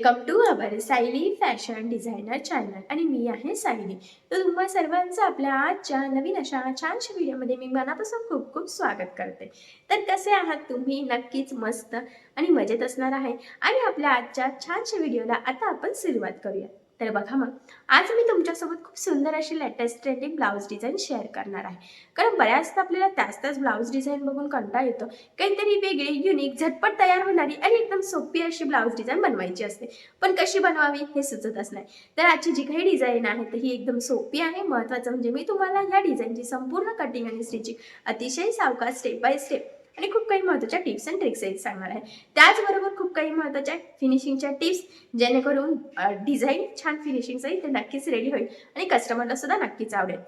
Welcome to our Sayali fashion designer channel आणि मी आहे सायली. तर तुम्हा सर्वांचं आपल्या आजच्या नवीन अशा छानशा व्हिडिओमध्ये मी मनापासून खूप खूप स्वागत करते. तर कसे आहात तुम्ही? नक्कीच मस्त आणि मजेत असणार आहे. आणि आपल्या आजच्या छानशा व्हिडिओला आता आपण सुरुवात करूया तर बघा मग आज मी तुमच्यासोबत खूप सुंदर अशी latest trending blouse design share करणार आहे. कारण बऱ्याचदा आपल्याला त्याच त्याच ब्लाऊज डिझाईन बघून कंटाळा येतो. काहीतरी वेगळी युनिक झटपट तयार होणारी आणि एकदम सोपी अशी ब्लाऊज डिझाईन बनवायची असते. पण कशी बनवावी हे सुचतच नाही तर आजची जी काही डिझाईन आहे तर ही एकदम सोपी आहे. महत्त्वाचं म्हणजे मी तुम्हाला ह्या डिझाईनची संपूर्ण कटिंग आणि स्टिचिंग अतिशय सावकाश स्टेप बाय स्टेप आणि खूप काही महत्त्वाच्या टिप्स अँड आहेत सांगणार आहे. त्याचबरोबर खूप काही महत्त्वाच्या फिनिशिंगच्या टिप्स जेणेकरून डिझाईन छान फिनिशिंगचंही ते नक्कीच रेडी होईल आणि कस्टमरला सुद्धा नक्कीच आवडेल.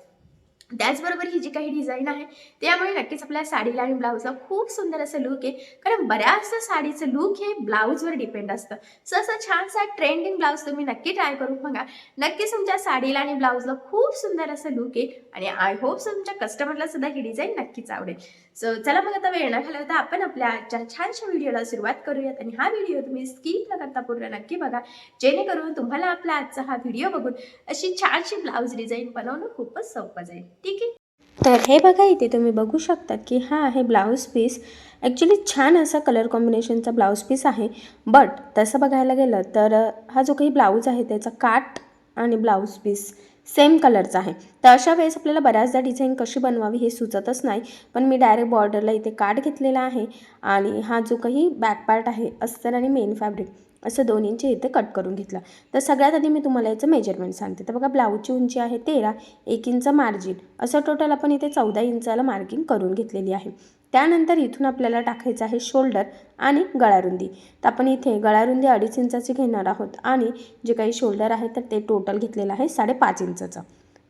त्याचबरोबर ही जी काही डिझाईन आहे त्यामुळे नक्कीच आपल्या साडीला आणि ब्लाऊजला खूप सुंदर असं लुक आहे. कारण बऱ्याचशा साडीचं लुक हे ब्लाऊजवर डिपेंड असतं. सो असं छानसा ट्रेंडिंग ब्लाऊज तुम्ही नक्की ट्राय करून बघा. नक्कीच तुमच्या साडीला आणि ब्लाऊजला खूप सुंदर असं लुक आहे. आणि आय होप तुमच्या कस्टमरला सुद्धा ही डिझाईन नक्कीच आवडेल. सो चला मग आता वेळ ना घालवता आपण आपल्या आजच्या छानशा व्हिडिओला सुरुवात करूयात. आणि हा व्हिडिओ तुम्ही स्किप न करता पूर्ण नक्की बघा. जेणेकरून तुम्हाला आपला आजचा हा व्हिडिओ बघून अशी छानशी ब्लाऊज डिझाईन बनवणं खूपच सोपं जाईल. ठीक आहे? तर हे बघा इथे तुम्ही बघू शकता की हा आहे ब्लाऊज पीस. ॲक्च्युली छान असा कलर कॉम्बिनेशनचा ब्लाऊज पीस आहे. बट तसं बघायला गेलं तर हा जो काही ब्लाऊज आहे त्याचा काट आणि ब्लाऊज पीस. सेम कलरचा आहे. तर अशा वेळेस आपल्याला बऱ्याचदा डिझाईन कशी बनवावी हे सुचतच नाही. पण मी डायरेक्ट बॉर्डरला इथे काट घेतलेला आहे आणि हा जो काही बॅक पार्ट आहे अस्तर आणि मेन फॅब्रिक असं दोन इथे कट करून घेतलं. तर सगळ्यात आधी मी तुम्हाला याचं मेजरमेंट सांगते. तर बघा ब्लाऊजची उंची आहे तेरा एक इंच मार्जिन असं टोटल आपण इथे चौदा इंचाला मार्किंग करून घेतलेली आहे. त्यानंतर इथून आपल्याला टाकायचं आहे शोल्डर आणि गळारुंदी. तर आपण इथे गळारुंदी अडीच इंचाची घेणार आहोत आणि जे काही शोल्डर आहे तर ते टोटल घेतलेलं आहे साडेपाच इंचाचं.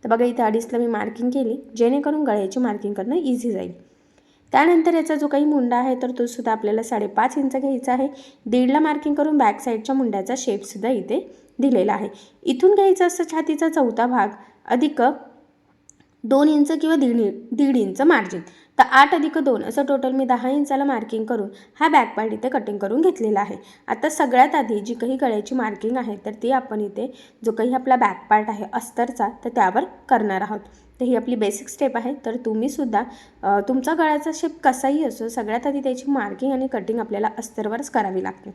तर बघा इथे अडीचला मी मार्किंग केली जेणेकरून गळ्याची मार्किंग करणं इझी जाईल. त्यानंतर याचा जो काही मुंडा आहे तर तो सुद्धा आपल्याला साडेपाच इंच घ्यायचा आहे. दीडला मार्किंग करून बॅक साईडच्या मुंड्याचा शेपसुद्धा इथे दिलेला आहे. इथून घ्यायचं असं छातीचा चौथा भाग अधिक दोन इंच किंवा दीड दीड इंच मार्जिन तर आठ अधिक दोन असं टोटल मी दहा इंचाला मार्किंग करून हा बॅक पार्ट इथे कटिंग करून घेतलेला आहे. आता सगळ्यात आधी जी काही गळ्याची मार्किंग आहे तर ती आपण इथे जो काही आपला बॅक पार्ट आहे अस्तरचा तर त्यावर करणार आहोत. तर ही आपली बेसिक स्टेप आहे. तर तुम्हीसुद्धा तुमचा गळ्याचा शेप कसाही असो सगळ्यात आधी त्याची मार्किंग आणि कटिंग आपल्याला अस्तरवरच करावी लागते.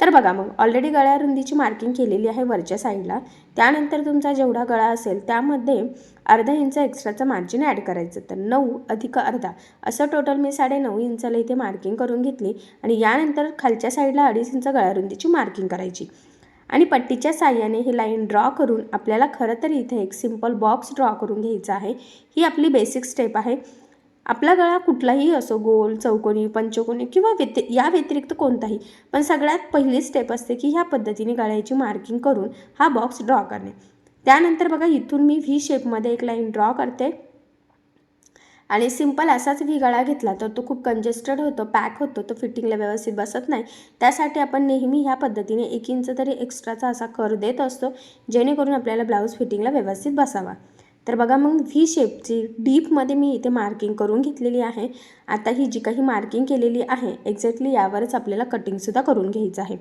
तर बघा मग ऑलरेडी गळ्या रुंदीची मार्किंग केलेली आहे वरच्या साईडला त्यानंतर तुमचा जेवढा गळा असेल त्यामध्ये अर्धा इंच एक्स्ट्राचं मार्जिन ॲड करायचं. तर नऊ अधिक अर्धा असं टोटल मी साडे नऊ इंचाला इथे मार्किंग करून घेतली. आणि यानंतर खालच्या साईडला अडीच इंच गळ्यारुंदीची मार्किंग करायची. आणि पट्टीच्या साह्याने ही लाईन ड्रॉ करून आपल्याला खरं तर इथे एक सिंपल बॉक्स ड्रॉ करून घ्यायचा आहे. ही आपली बेसिक स्टेप आहे. आपला गळा कुठलाही असो गोल चौकोनी पंचकोनी किंवा व्यति या व्यतिरिक्त कोणताही पण सगळ्यात पहिली स्टेप असते की ह्या पद्धतीने गळ्याची मार्किंग करून हा बॉक्स ड्रॉ करणे. त्यानंतर बघा इथून मी व्ही शेपमध्ये एक लाईन ड्रॉ करते. आणि सिंपल असाच व्ही गळा घेतला तर तो खूप कंजेस्टेड होतो पॅक होतो तो फिटिंगला व्यवस्थित बसत नाही. त्यासाठी आपण नेहमी ह्या पद्धतीने एक इंच तरी एक्स्ट्राचा असा कर देत असतो जेणेकरून आपल्याला ब्लाऊज फिटिंगला व्यवस्थित बसावा. तर बघा मग व्ही शेपची डीपमध्ये मी इथे मार्किंग करून घेतलेली आहे. आता ही जी काही मार्किंग केलेली आहे एक्झॅक्टली यावरच आपल्याला कटिंगसुद्धा करून घ्यायचं आहे.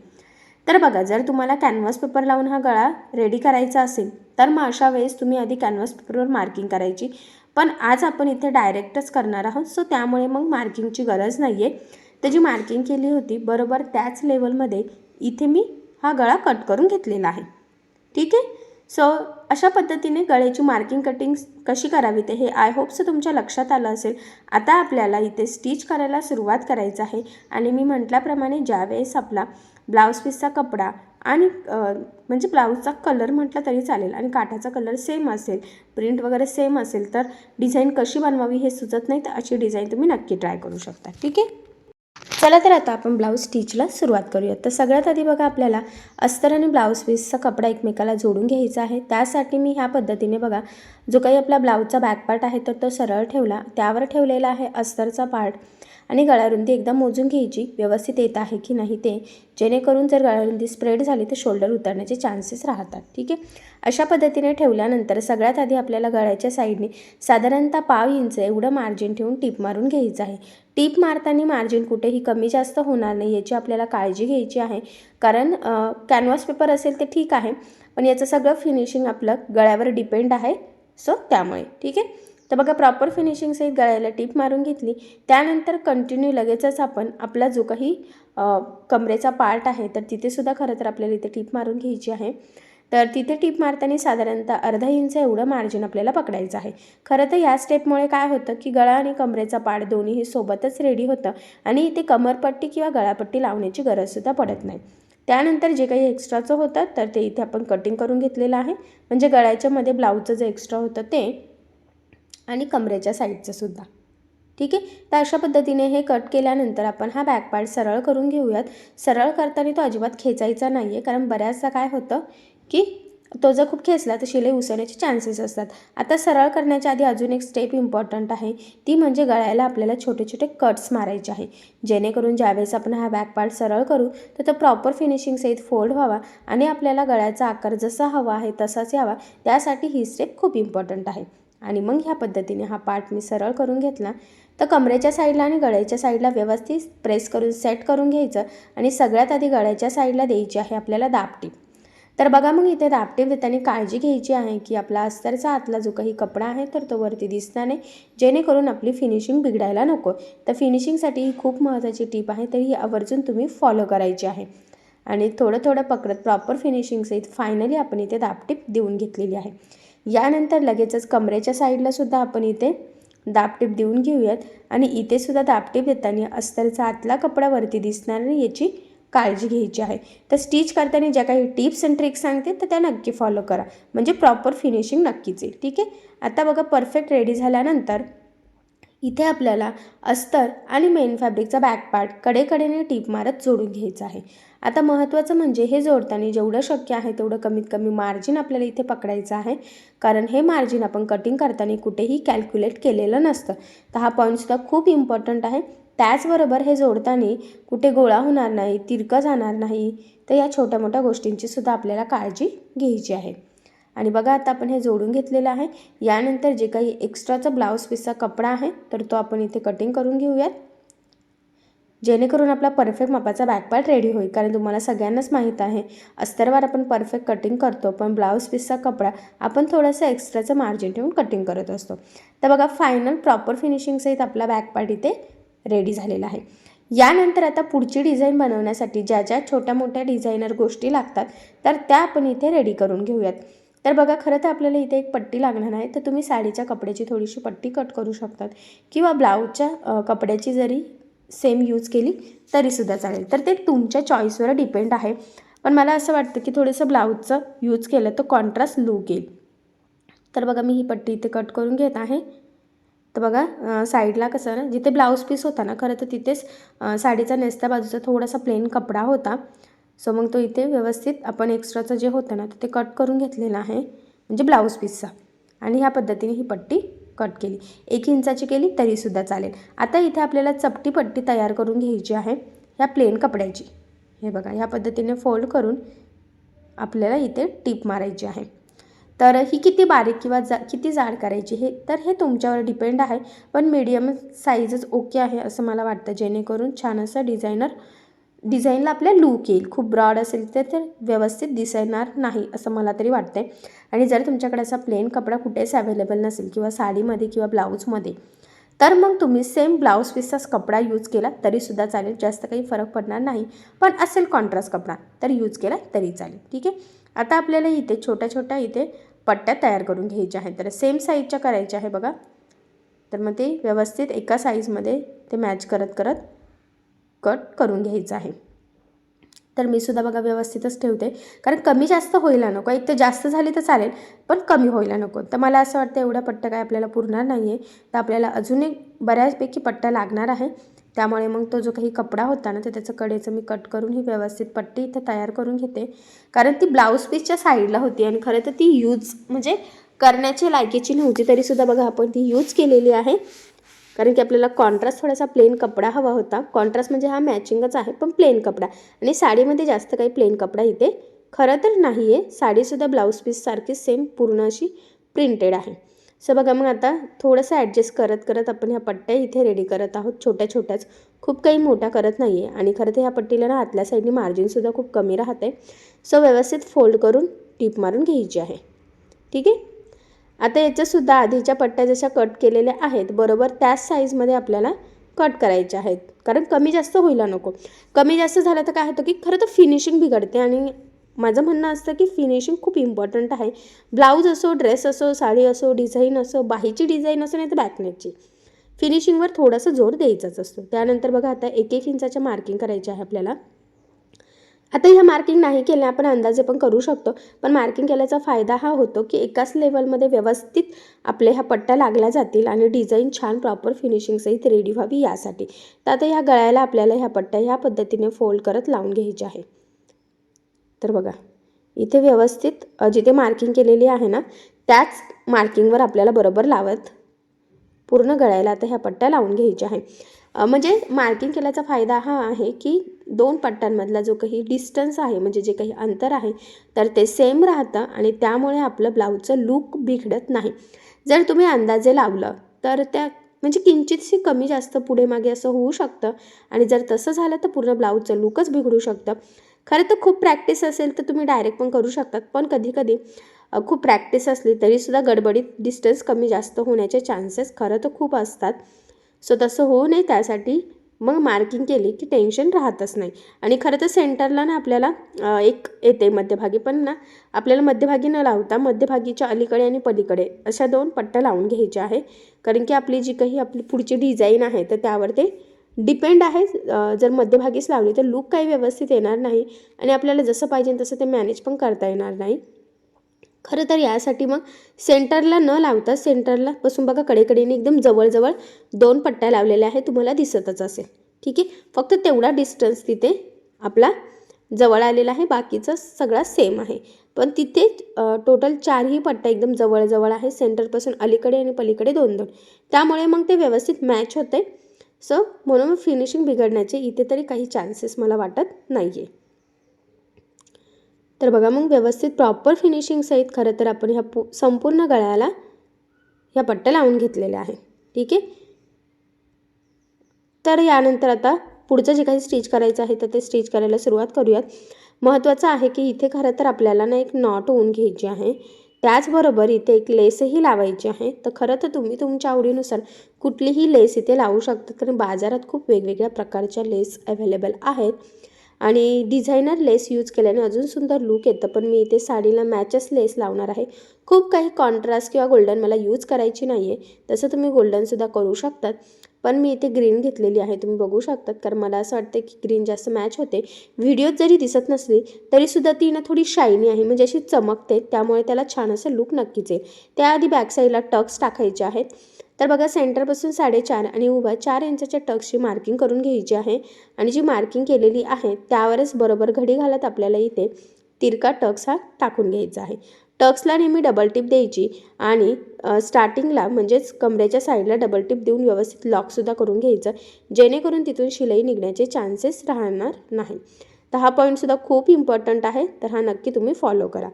तर बघा जर तुम्हाला कॅनव्हास पेपर लावून हा गळा रेडी करायचा असेल तर मग अशा वेळेस तुम्ही आधी कॅनव्हास पेपरवर मार्किंग करायची. पण आज आपण इथे डायरेक्टच करणार आहोत सो त्यामुळे मग मार्किंगची गरज नाही आहे तर जी मार्किंग केली होती बरोबर त्याच लेवलमध्ये इथे मी हा गळा कट करून घेतलेला आहे. ठीक आहे? सो अशा पद्धतीने गळ्याची मार्किंग कटिंग्स कशी करावी ते हे आय होपचं तुमच्या लक्षात आलं असेल. आता आपल्याला इथे स्टिच करायला सुरुवात करायचं आहे. आणि मी म्हटल्याप्रमाणे ज्यावेळेस आपला ब्लाऊज पीसचा कपडा आणि म्हणजे ब्लाऊजचा कलर म्हटलं तरी चालेल आणि काठाचा कलर सेम असेल प्रिंट वगैरे सेम असेल तर डिझाईन कशी बनवावी हे सुचत नाही तर अशी डिझाईन तुम्ही नक्की ट्राय करू शकता. ठीक आहे? चला तर आता आपण ब्लाऊज स्टिचला सुरुवात करूयात. तर सगळ्यात आधी बघा आपल्याला अस्तर आणि ब्लाऊज पीसचा कपडा एकमेकाला जोडून घ्यायचा आहे. त्यासाठी मी ह्या पद्धतीने बघा जो काही आपला ब्लाऊजचा बॅक पार्ट आहे तर तो सरळ ठेवला. त्यावर ठेवलेला आहे अस्तरचा पार्ट आणि गळारुंदी एकदा मोजून घ्यायची व्यवस्थित येत आहे की नाही ते. जेणेकरून जर गळारुंदी स्प्रेड झाली तर शोल्डर उतरण्याचे चान्सेस राहतात. ठीक आहे? अशा पद्धतीने ठेवल्यानंतर सगळ्यात आधी आपल्याला गळ्याच्या साईडने साधारणतः पाव इंच एवढं मार्जिन ठेवून टीप मारून घ्यायचं आहे. टीप मारताना मार्जिन कुठेही कमी जास्त होणार नाही याची आपल्याला काळजी घ्यायची आहे. कारण कॅनव्हास पेपर असेल ते ठीक आहे पण याचं सगळं फिनिशिंग आपलं गळ्यावर डिपेंड आहे. सो त्यामुळे. ठीक आहे? तर बघा प्रॉपर फिनिशिंगसहित गळ्याला टीप मारून घेतली. त्यानंतर कंटिन्यू लगेचच आपण आपला जो काही कमरेचा पार्ट आहे तर तिथेसुद्धा खरं तर आपल्याला इथे टीप मारून घ्यायची आहे. तर तिथे टीप मारताना साधारणतः अर्धा इंच एवढं मार्जिन आपल्याला पकडायचं आहे. खरं तर या स्टेपमुळे काय होतं की गळा आणि कमरेचा पार्ट दोन्हीही सोबतच रेडी होतं आणि इथे कमरपट्टी किंवा गळापट्टी लावण्याची गरजसुद्धा पडत नाही. त्यानंतर जे काही एक्स्ट्राचं होतं तर ते इथे आपण कटिंग करून घेतलेलं आहे. म्हणजे गळ्याच्यामध्ये ब्लाऊजचं जे एक्स्ट्रा होतं ते आणि कमरेच्या साईडचं सुद्धा. ठीक आहे? तर अशा पद्धतीने हे कट केल्यानंतर आपण हा बॅक पार्ट सरळ करून घेऊयात. सरळ करताना तो अजिबात खेचायचा नाही आहे कारण बऱ्याचदा काय होतं की तो जर खूप खेचला तर शिलाई उसळण्याचे चान्सेस असतात. आता सरळ करण्याच्या आधी अजून एक स्टेप इम्पॉर्टंट आहे. ती म्हणजे गळ्याला आपल्याला छोटे छोटे कट्स मारायचे आहे. जेणेकरून ज्यावेळेस आपण हा बॅक पार्ट सरळ करू तर तो प्रॉपर फिनिशिंग सहित फोल्ड व्हावा आणि आपल्याला गळ्याचा आकार जसा हवा आहे तसाच यावा. त्यासाठी ही स्टेप खूप इम्पॉर्टंट आहे. आणि मग ह्या पद्धतीने हा पार्ट मी सरळ करून घेतला. तर कमरेच्या साईडला आणि गळ्याच्या साईडला व्यवस्थित प्रेस करून सेट करून घ्यायचं आणि सगळ्यात आधी गळ्याच्या साईडला द्यायची आहे आपल्याला दापटीप. तर बघा मग इथे दापटीप देताना काळजी घ्यायची आहे की आपला अस्तरचा आतला जो काही कपडा आहे तर तो वरती दिसणार नाही. जेणेकरून आपली फिनिशिंग बिघडायला नको. तर फिनिशिंगसाठी ही खूप महत्त्वाची टीप आहे तर ही आवर्जून तुम्ही फॉलो करायची आहे. आणि थोडं थोडं पकडत प्रॉपर फिनिशिंगसहित फायनली आपण इथे दापटीप देऊन घेतलेली आहे. यानंतर लगेचच कमरेच्या साईडला सुद्धा आपण इथे दापटीप देऊन घेऊयात. आणि इथे सुद्धा दापटीप देताना अस्तरचा आतला कपडा वरती दिसणार नाही याची काळजी घ्यायची आहे. तर स्टिच करताना ज्या काही टिप्स अँड ट्रिक्स सांगते तर त्या नक्की फॉलो करा. म्हणजे प्रॉपर फिनिशिंग नक्कीच येईल ठीक आहे? आता बघा परफेक्ट रेडी झाल्यानंतर इथे आपल्याला अस्तर आणि मेन फॅब्रिकचा बॅक पार्ट कडेकडेने टीप मारत जोडून घ्यायचं आहे. आता महत्त्वाचं म्हणजे हे जोडताना जेवढं शक्य आहे तेवढं कमीत कमी मार्जिन आपल्याला इथे पकडायचं आहे. कारण हे मार्जिन आपण कटिंग करताना कुठेही कॅल्क्युलेट केलेलं नसतं. तर हा पॉईंटसुद्धा खूप इम्पॉर्टंट आहे. त्याचबरोबर हे जोडताना कुठे गोळा होणार नाही तिरकं जाणार नाही तर या छोट्या मोठ्या गोष्टींची सुद्धा आपल्याला काळजी घ्यायची आहे. आणि बघा आता आपण हे जोडून घेतलेलं आहे. यानंतर जे काही एक्स्ट्राचा ब्लाऊज पीसचा कपडा आहे तर तो आपण इथे कटिंग करून घेऊयात. जेणेकरून आपला परफेक्ट मापाचा बॅकपार्ट रेडी होईल. कारण तुम्हाला सगळ्यांनाच माहीत आहे अस्तरवार आपण परफेक्ट कटिंग करतो पण ब्लाऊज पीसचा कपडा आपण थोडंसं एक्स्ट्राचं मार्जिन ठेवून कटिंग करत असतो. तर बघा फायनल प्रॉपर फिनिशिंगसहित आपला बॅकपार्ट इथे रेडी झालेला आहे. यानंतर आता पुढची डिझाईन बनवण्यासाठी ज्या ज्या छोट्या मोठ्या डिझायनर गोष्टी लागतात तर त्या आपण इथे रेडी करून घेऊयात. तर बघा खरं तर आपल्याला इथे एक पट्टी लागणार आहे. तर तुम्ही साडीच्या कपड्याची थोडीशी पट्टी कट करू शकतात. किंवा ब्लाऊजच्या कपड्याची जरी सेम यूज केली तरीसुद्धा चालेल. तर ते तुमच्या चॉईसवर डिपेंड आहे. पण मला असं वाटतं की थोडंसं ब्लाऊजचं यूज केलं तर कॉन्ट्रास्ट लूक येईल. तर बघा मी ही पट्टी इथे कट करून घेत आहे. तर बघा साईडला कसं ना जिथे ब्लाऊज पीस होता ना खरं तर तिथेच साडीचा नेसत्या बाजूचा थोडासा प्लेन कपडा होता. सो मग तो इथे व्यवस्थित आपण एक्स्ट्राचं जे होतं ना तर ते कट करून घेतलेलं आहे म्हणजे ब्लाऊज पीसचा आणि ह्या पद्धतीने ही पट्टी कट केली. एक इंचाची केली तरीसुद्धा चालेल. आता इथे आपल्याला चपटी पट्टी तयार करून घ्यायची आहे ह्या प्लेन कपड्याची. हे बघा ह्या पद्धतीने फोल्ड करून आपल्याला इथे टीप मारायची आहे. तर ही किती बारीक किंवा जा किती जाड करायची हे तर हे तुमच्यावर डिपेंड आहे. पण मीडियम साईजच ओके आहे असं मला वाटतं जेणेकरून छान असं डिझायनर डिझाईनला आपल्या लूक येईल. खूप ब्रॉड असेल तर ते व्यवस्थित दिसणार नाही असं मला तरी वाटते आणि जर तुमच्याकडे असा प्लेन कपडा कुठेच अवेलेबल नसेल किंवा साडीमध्ये किंवा ब्लाऊजमध्ये तर मग तुम्ही सेम ब्लाऊज पीसचाच कपडा यूज केला तरीसुद्धा चालेल. जास्त काही फरक पडणार नाही. पण असेल कॉन्ट्रास्ट कपडा तर यूज केला तरी चालेल. ठीक आहे? आता आपल्याला इथे छोट्या छोट्या इथे पट्ट्या तयार करून घ्यायच्या आहेत. तर सेम साईजच्या करायच्या आहे बघा. तर मग ते व्यवस्थित एका साईजमध्ये ते मॅच करत करत कट करून घ्यायचं आहे. तर मी सुद्धा बघा व्यवस्थितच ठेवते. कारण कमी जास्त होईला नको. एक तर जास्त झाली तर चालेल पण कमी होईला नको. तर मला असं वाटतं एवढा पट्टा काय आपल्याला पुरणार नाही आहे तर आपल्याला अजून एक बऱ्याचपैकी पट्टा लागणार आहे. त्यामुळे मग तो जो काही कपडा होता ना तर त्याचं कडेचं मी कट करून ही व्यवस्थित पट्टी इथं तयार करून घेते. कारण ती ब्लाऊज पीसच्या साईडला होती आणि खरं तर ती यूज म्हणजे करण्याची लायकीची नव्हती. तरीसुद्धा बघा आपण ती यूज केलेली आहे. कारण की आपल्याला कॉन्ट्रास्ट थोडासा प्लेन कपडा हवा होता. कॉन्ट्रास्ट म्हणजे हा मॅचिंगच आहे पण प्लेन कपडा. आणि साडीमध्ये जास्त काही प्लेन कपडा इथे खरं तर नाही आहे साडीसुद्धा ब्लाऊज पीससारखी सेम पूर्ण अशी प्रिंटेड आहे. सो बघा मग आता थोडंसं ॲडजस्ट करत करत आपण ह्या पट्ट्या इथे रेडी करत आहोत. छोट्या छोट्याच. खूप काही मोठ्या करत नाही आहे आणि खरं तर ह्या पट्टीला ना आतल्या साईडनी मार्जिनसुद्धा खूप कमी राहते सो व्यवस्थित फोल्ड करून टीप मारून घ्यायची आहे. ठीक आहे? आता याच्यासुद्धा आधीच्या पट्ट्या जशा कट केलेल्या आहेत बरोबर त्याच साईजमध्ये आपल्याला कट करायच्या आहेत. कारण कमी जास्त व्हायला नको. कमी जास्त झालं तर काय होतं की खरं तर फिनिशिंग बिघडते आणि माझं म्हणणं असतं की फिनिशिंग खूप इम्पॉर्टंट आहे. ब्लाऊज असो ड्रेस असो साडी असो डिझाईन असो बाहीची डिझाईन असो नाही तर बॅकनेटची फिनिशिंगवर थोडासा जोर द्यायचाच असतो. त्यानंतर बघा आता एक एक इंचाच्या मार्किंग करायची आहे आपल्याला. आता ह्या मार्किंग नाही केल्या आपण अंदाजे पण करू शकतो. पण मार्किंग केल्याचा फायदा हा होतो की एकाच लेवलमध्ये व्यवस्थित आपले ह्या पट्ट्या लागल्या जातील आणि डिझाईन छान प्रॉपर फिनिशिंगसहित रेडी व्हावी यासाठी. तर आता ह्या गळ्याला आपल्याला ह्या पट्ट्या ह्या पद्धतीने फोल्ड करत लावून घ्यायच्या आहे. तर बघा इथे व्यवस्थित जिथे मार्किंग केलेली आहे ना त्याच मार्किंगवर आपल्याला बरोबर लावत पूर्ण गळ्याला आता ह्या पट्ट्या लावून घ्यायच्या आहे. म्हणजे मार्किंग केल्याचा फायदा हा आहे की दोन पट्ट्यांमधला जो काही डिस्टन्स आहे म्हणजे जे काही अंतर आहे तर ते सेम राहतं आणि त्यामुळे आपलं ब्लाऊजचं लूक बिघडत नाही. जर तुम्ही अंदाजे लावलं तर त्या म्हणजे किंचितशी कमी जास्त पुढे मागे असं होऊ शकतं आणि जर तसं झालं तर पूर्ण ब्लाऊजचं लूकच बिघडू शकतं. खरं तर खूप प्रॅक्टिस असेल तर तुम्ही डायरेक्ट पण करू शकतात पण कधीकधी खूप प्रॅक्टिस असली तरीसुद्धा गडबडीत डिस्टन्स कमी जास्त होण्याचे चान्सेस खरं तर खूप असतात. सो तसं होऊ नये त्यासाठी. मग मार्किंग केली की टेन्शन राहतच नाही. आणि खरं तर सेंटरला ना आपल्याला एक येते मध्यभागी पण ना आपल्याला मध्यभागी न लावता मध्यभागीच्या अलीकडे आणि पलीकडे अशा दोन पट्ट्या लावून घ्यायच्या आहे. कारण की आपली जी काही आपली पुढची डिझाईन आहे तर त्यावर ते डिपेंड आहे. जर मध्यभागीच लावली तर लूक काही व्यवस्थित येणार नाही. आणि आपल्याला जसं पाहिजे तसं ते मॅनेज पण करता येणार नाही. खरं तर यासाठी मग सेंटरला न लावता सेंटरला बसून बघा कडेकडेने एकदम जवळजवळ दोन पट्ट्या लावलेल्या आहेत तुम्हाला दिसतच असेल. ठीक आहे? फक्त तेवढा डिस्टन्स तिथे आपला जवळ आलेला आहे बाकीचं सगळा सेम आहे. पण तिथे टोटल चारही पट्ट्या एकदम जवळजवळ आहे सेंटरपासून अलीकडे आणि पलीकडे दोन दोन. त्यामुळे मग ते व्यवस्थित मॅच होते सो म्हणून फिनिशिंग बिघडण्याचे इथे तरी काही चान्सेस मला वाटत नाही आहे तर बघा मग व्यवस्थित प्रॉपर फिनिशिंगसहित खरं तर आपण ह्या पू संपूर्ण गळ्याला ह्या पट्ट्या लावून घेतलेल्या आहे ठीक आहे? तर यानंतर आता पुढचं जे काही स्टिच करायचं आहे तर ते स्टिच करायला सुरुवात करूयात. महत्त्वाचं आहे की इथे खरं तर आपल्याला ना एक नॉट होऊन घ्यायची आहे. त्याचबरोबर इथे एक लेसही लावायची आहे. तर खरं तर तुम्ही तुमच्या आवडीनुसार कुठलीही लेस इथे लावू शकता. कारण बाजारात खूप वेगवेगळ्या प्रकारच्या लेस अवेलेबल आहेत. आणि डिझायनर लेस यूज केल्याने अजून सुंदर लूक येतं. पण मी इथे साडीला मॅचच लेस लावणार आहे. खूप काही कॉन्ट्रास्ट किंवा गोल्डन मला यूज करायची नाही आहे तसं तुम्ही गोल्डनसुद्धा करू शकतात. पण मी इथे ग्रीन घेतलेली आहे. तुम्ही बघू शकतात. कारण मला असं वाटतं की ग्रीन जास्त मॅच होते. व्हिडिओत जरी दिसत नसली तरीसुद्धा ती ना थोडी शायनी आहे. म्हणजे अशी चमकते. त्यामुळे त्याला छान असं लूक नक्कीच येईल. त्याआधी बॅक साईडला टक्स टाकायचे आहेत. तर बघा सेंटरपासून साडेचार आणि उभा चार इंचाच्या टक्सची मार्किंग करून घ्यायची आहे. आणि जी मार्किंग केलेली आहे त्यावरच बरोबर घडी घालत आपल्याला इथे तिरका टक्स हा टाकून घ्यायचा आहे. टक्सला नेहमी डबल टिप द्यायची आणि स्टार्टिंगला म्हणजेच कमरेच्या साईडला डबल टिप देऊन व्यवस्थित लॉकसुद्धा करून घ्यायचं जेणेकरून तिथून शिलाई निघण्याचे चान्सेस राहणार नाही. तर हा पॉईंटसुद्धा खूप इम्पॉर्टंट आहे. तर हा नक्की तुम्ही फॉलो करा.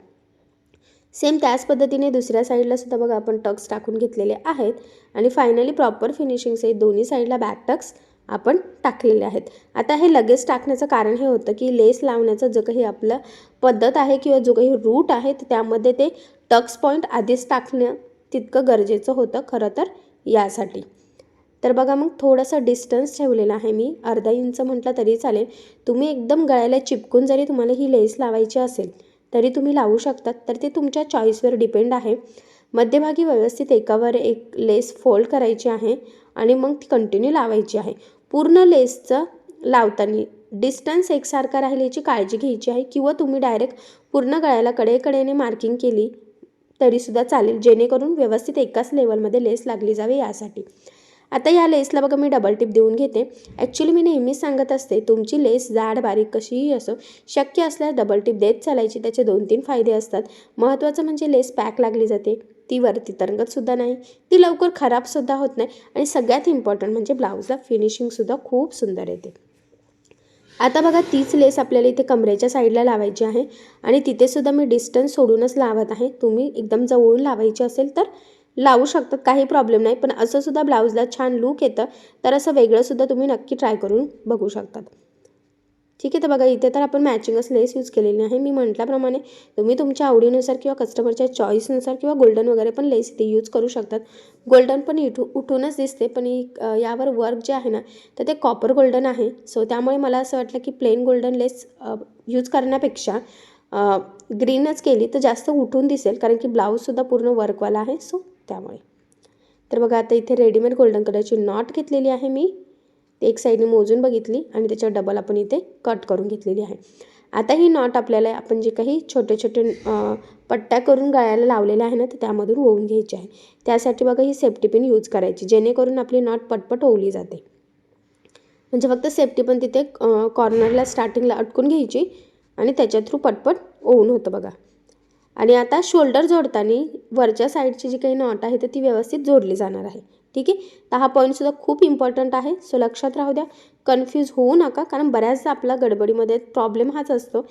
सेम त्याच पद्धतीने दुसऱ्या साईडला सुद्धा बघा आपण टक्स टाकून घेतलेले आहेत. आणि फायनली प्रॉपर फिनिशिंगसहित दोन्ही साईडला बॅक टक्स आपण टाकलेले आहेत. आता हे लगेच टाकण्याचं कारण हे होतं की लेस लावण्याचं जो काही आपलं पद्धत आहे किंवा जो काही रूट आहे त्यामध्ये ते टक्स पॉईंट आधीच टाकणं तितकं गरजेचं होतं खरं तर यासाठी. तर बघा मग थोडंसं डिस्टन्स ठेवलेलं आहे मी. अर्धा इंच म्हटलं तरी चालेल. तुम्ही एकदम गळ्याला चिपकून जरी तुम्हाला ही लेस लावायची असेल तरी तुम्ही लावू शकतात तर ते तुमच्या चॉईसवर डिपेंड आहे. मध्यभागी व्यवस्थित एकावर एक लेस फोल्ड करायची आहे आणि मग ती कंटिन्यू लावायची आहे. पूर्ण लेसचं लावताना डिस्टन्स एकसारखा राहील याची काळजी घ्यायची आहे किंवा तुम्ही डायरेक्ट पूर्ण गळ्याला कडेकडेने मार्किंग केली तरीसुद्धा चालेल जेणेकरून व्यवस्थित एकाच लेवलमध्ये लेस लागली जावी यासाठी. आता या लेसला बघा मी डबल टिप देऊन घेते. ॲक्च्युली मी नेहमीच सांगत असते तुमची लेस जाड बारीक कशीही असो शक्य असल्यास डबल टिप देत चालायची. त्याचे दोन तीन फायदे असतात. महत्त्वाचं म्हणजे लेस पॅक लागली जाते. ती वरती तरंगतसुद्धा नाही. ती लवकर खराबसुद्धा होत नाही. आणि सगळ्यात इम्पॉर्टंट म्हणजे ब्लाऊजला फिनिशिंगसुद्धा खूप सुंदर येते. आता बघा तीच लेस आपल्याला इथे कमरेच्या साईडला लावायची आहे. आणि तिथेसुद्धा मी डिस्टन्स सोडूनच लावत आहे. तुम्ही एकदम जवळून लावायची असेल तर लावू शकतात काही प्रॉब्लेम नाही. पण असं सुद्धा ब्लाऊजला छान लूक येतं तर असं वेगळंसुद्धा तुम्ही नक्की ट्राय करून बघू शकतात. ठीक आहे तर बघा इथे तर आपण मॅचिंगच लेस यूज केलेली आहे मी म्हटल्याप्रमाणे तुम्ही तुमच्या आवडीनुसार किंवा कस्टमरच्या चॉईसनुसार किंवा गोल्डन वगैरे पण लेस इथे यूज करू शकतात. गोल्डन पण इठू उठूनच दिसते पण यावर वर्क जे आहे ना तर ते कॉपर गोल्डन आहे. सो त्यामुळे मला असं वाटलं की प्लेन गोल्डन लेस यूज करण्यापेक्षा ग्रीनच केली तर जास्त उठून दिसेल कारण की ब्लाऊजसुद्धा पूर्ण वर्कवाला आहे. सो त्यामुळे. तर बघा आता इथे रेडीमेड गोल्डन कलरची नॉट घेतलेली आहे मी. ते एक साईडने मोजून बघितली आणि त्याच्यावर डबल आपण इथे कट करून घेतलेली आहे. आता ही नॉट आपल्याला आपण जे काही छोटे छोटे पट्ट्या करून गळ्याला लावलेल्या आहे ना तर त्यामधून ओवून घ्यायची आहे. त्यासाठी बघा ही सेफ्टी पिन यूज करायची जेणेकरून आपली नॉट पटपट ओवली जाते. म्हणजे फक्त सेफ्टी पण तिथे कॉर्नरला स्टार्टिंगला अटकून घ्यायची आणि त्याच्या थ्रू पटपट ओवून होतं बघा. आणि आता शोल्डर जोडताना वरच्या साईडची जी काही नॉट आहे तर ती व्यवस्थित जोडली जाणार आहे. ठीक आहे? तर हा पॉईंटसुद्धा खूप इम्पॉर्टंट आहे. सो लक्षात राहू द्या. कन्फ्यूज होऊ नका कारण बऱ्याचदा आपला गडबडीमध्ये प्रॉब्लेम हाच असतो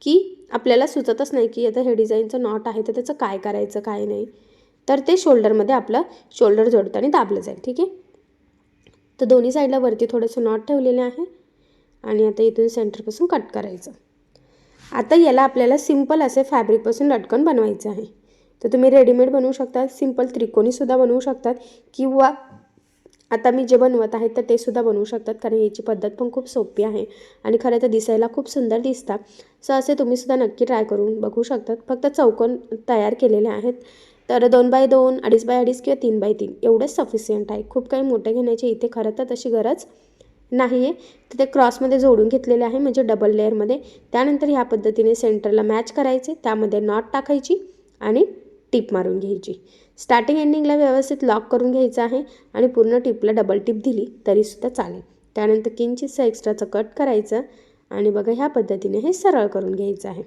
की आपल्याला सुचतच नाही की आता हे डिझाईनचं नॉट आहे तर त्याचं काय करायचं काय नाही. तर ते शोल्डरमध्ये आपलं शोल्डर जोडताना दाबलं जाईल. ठीक आहे? तर दोन्ही साईडला वरती थोडंसं नॉट ठेवलेलं आहे. आणि आता इथून सेंटरपासून कट करायचं. आता याला आपल्याला सिंपल असे फॅब्रिकपासून लटकन बनवायचं आहे. तर तुम्ही रेडीमेड बनवू शकता सिंपल त्रिकोणीसुद्धा बनवू शकतात किंवा आता मी जे बनवत आहे तर ते सुद्धा बनवू शकतात कारण याची पद्धत पण खूप सोपी आहे आणि खरं तर दिसायला खूप सुंदर दिसतात. सो असे तुम्ही सुद्धा नक्की ट्राय करून बघू शकतात. फक्त चौकोन तयार केलेले आहेत. तर दोन बाय दोन अडीच बाय अडीच किंवा तीन बाय तीन एवढंच सफिशियंट आहे. खूप काही मोठे घेण्याची इथे खरं तर तशी गरज नाही आहे. तर ते क्रॉसमध्ये जोडून घेतलेले आहे म्हणजे डबल लेअरमध्ये त्यानंतर ह्या पद्धतीने सेंटरला मॅच करायचे. त्यामध्ये नॉट टाकायची आणि टिप मारून घ्यायची. स्टार्टिंग एंडिंगला व्यवस्थित लॉक करून घ्यायचं आहे आणि पूर्ण टिपला डबल टिप दिली तरीसुद्धा चालेल. त्यानंतर किंचितचं एक्स्ट्राचं कट करायचं आणि बघा ह्या पद्धतीने हे सरळ करून घ्यायचं आहे.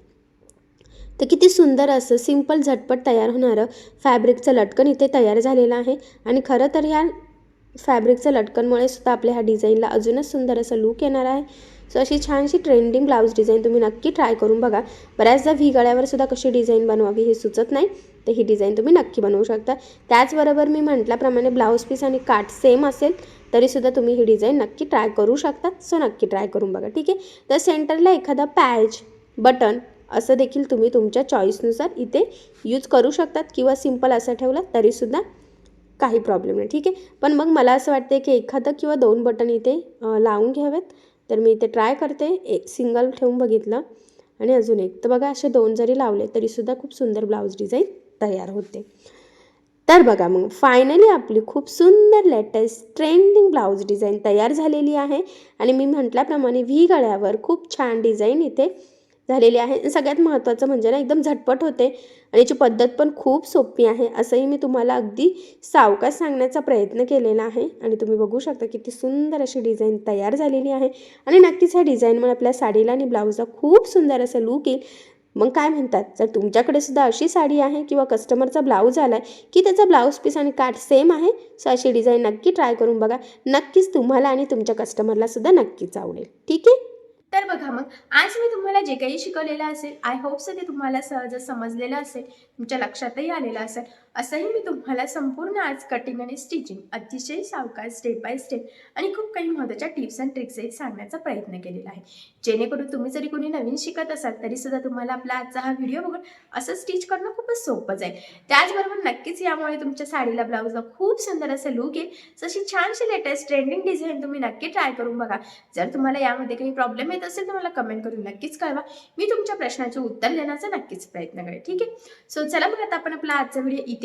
तर किती सुंदर असं सिंपल झटपट तयार होणारं फॅब्रिकचं लटकन इथे तयार झालेलं आहे. आणि खरं तर या फॅब्रिकचं लटकनमुळे सुद्धा आपल्या ह्या डिझाईनला अजूनच सुंदर असं लूक येणार आहे. सो अशी छानशी ट्रेंडिंग ब्लाऊज डिझाईन तुम्ही नक्की ट्राय करून बघा. बऱ्याचदा व्ही गळ्यावर सुद्धा कशी डिझाईन बनवावी हे सुचत नाही तर ही डिझाईन तुम्ही नक्की बनवू शकता. त्याचबरोबर मी म्हटल्याप्रमाणे ब्लाऊज पीस आणि काठ सेम असेल तरीसुद्धा तुम्ही ही डिझाईन नक्की ट्राय करू शकता. सो नक्की ट्राय करून बघा ठीक आहे? तर सेंटरला एखादा पॅच बटन असं देखील तुम्ही तुमच्या चॉईसनुसार इथे यूज करू शकतात किंवा सिंपल असं ठेवलं तरीसुद्धा काही प्रॉब्लेम नाही. ठीक आहे? पण मग मला असं वाटते की एखादं किंवा दोन बटन इथे लावून घ्यावेत. तर मी इथे ट्राय करते. एक सिंगल ठेवून बघितलं. आणि अजून एक. तर बघा असे दोन जरी लावले तरीसुद्धा खूप सुंदर ब्लाऊज डिझाईन तयार होते. तर बघा मग फायनली आपली खूप सुंदर लेटेस्ट ट्रेंडिंग ब्लाऊज डिझाईन तयार झालेली आहे. आणि मी म्हटल्याप्रमाणे व्ही गळ्यावर खूप छान डिझाईन इथे झालेली आहे. सगळ्यात महत्त्वाचं म्हणजे ना एकदम झटपट होते. आणि याची पद्धत पण खूप सोपी आहे. असंही मी तुम्हाला अगदी सावकाश सांगण्याचा प्रयत्न केलेला आहे. आणि तुम्ही बघू शकता किती सुंदर अशी डिझाईन तयार झालेली आहे. आणि नक्कीच ह्या डिझाईनमुळे आपल्या साडीला आणि ब्लाऊजला खूप सुंदर असं लूक येईल. मग काय म्हणतात? जर तुमच्याकडे सुद्धा अशी साडी आहे किंवा कस्टमरचा ब्लाऊज आला आहे की त्याचा ब्लाऊज पीस आणि काठ सेम आहे सो अशी डिझाईन नक्की ट्राय करून बघा. नक्कीच तुम्हाला आणि तुमच्या कस्टमरला सुद्धा नक्कीच आवडेल. ठीक आहे? तर बघा मग आज मी तुम्हाला जे काही शिकवलेलं असेल आय होप ते तुम्हाला सहज समजलेलं असेल तुमच्या लक्षातही आलेलं असेल. असंही मी तुम्हाला संपूर्ण आज कटिंग आणि स्टिचिंग अतिशय सावकाश स्टेप बाय स्टेप आणि खूप काही महत्त्वाच्या टिप्स अँड ट्रिक्सही सांगण्याचा प्रयत्न केलेला आहे. जेणेकरून तुम्ही जरी कोणी नवीन शिकत असाल तरी सुद्धा तुम्हाला आपला आजचा हा व्हिडिओ बघून असं स्टिच करणं खूपच सोपं जाईल. त्याचबरोबर नक्कीच यामुळे तुमच्या साडीला ब्लाऊजला खूप सुंदर असं लुक येईल. तशी छानशी लेटेस्ट ट्रेंडिंग डिझाईन तुम्ही नक्की ट्राय करून बघा. जर तुम्हाला यामध्ये काही प्रॉब्लेम येत असेल तर मला कमेंट करून नक्कीच कळवा. मी तुमच्या प्रश्नाचे उत्तर देण्याचा नक्कीच प्रयत्न करेन. ठीक आहे? सो चला मग आता आपण आपला आजचा व्हिडिओ इथे